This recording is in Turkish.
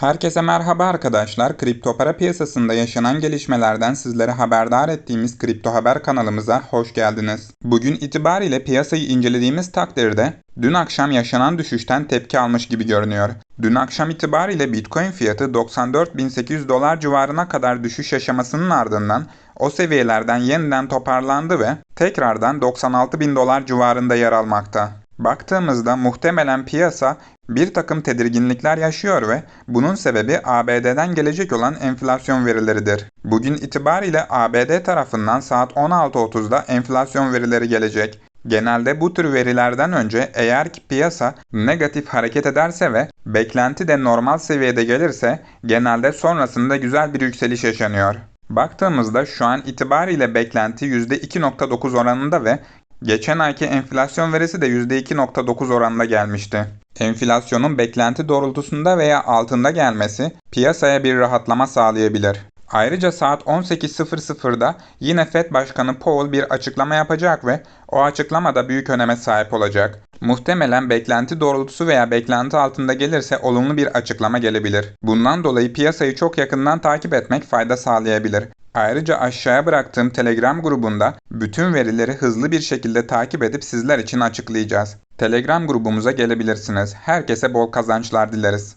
Herkese merhaba arkadaşlar. Kripto para piyasasında yaşanan gelişmelerden sizlere haberdar ettiğimiz Kripto Haber kanalımıza hoş geldiniz. Bugün itibariyle piyasayı incelediğimiz takdirde dün akşam yaşanan düşüşten tepki almış gibi görünüyor. Dün akşam itibariyle Bitcoin fiyatı 94.800 dolar civarına kadar düşüş yaşamasının ardından o seviyelerden yeniden toparlandı ve tekrardan 96.000 dolar civarında yer almakta. Baktığımızda muhtemelen piyasa bir takım tedirginlikler yaşıyor ve bunun sebebi ABD'den gelecek olan enflasyon verileridir. Bugün itibariyle ABD tarafından saat 16.30'da enflasyon verileri gelecek. Genelde bu tür verilerden önce eğer ki piyasa negatif hareket ederse ve beklenti de normal seviyede gelirse genelde sonrasında güzel bir yükseliş yaşanıyor. Baktığımızda şu an itibariyle beklenti %2.9 oranında ve Geçen ayki enflasyon verisi de %2.9 oranında gelmişti. Enflasyonun beklenti doğrultusunda veya altında gelmesi piyasaya bir rahatlama sağlayabilir. Ayrıca saat 18.00'da yine Fed Başkanı Powell bir açıklama yapacak ve o açıklamada büyük öneme sahip olacak. Muhtemelen beklenti doğrultusu veya beklenti altında gelirse olumlu bir açıklama gelebilir. Bundan dolayı piyasayı çok yakından takip etmek fayda sağlayabilir. Ayrıca aşağıya bıraktığım Telegram grubunda bütün verileri hızlı bir şekilde takip edip sizler için açıklayacağız. Telegram grubumuza gelebilirsiniz. Herkese bol kazançlar dileriz.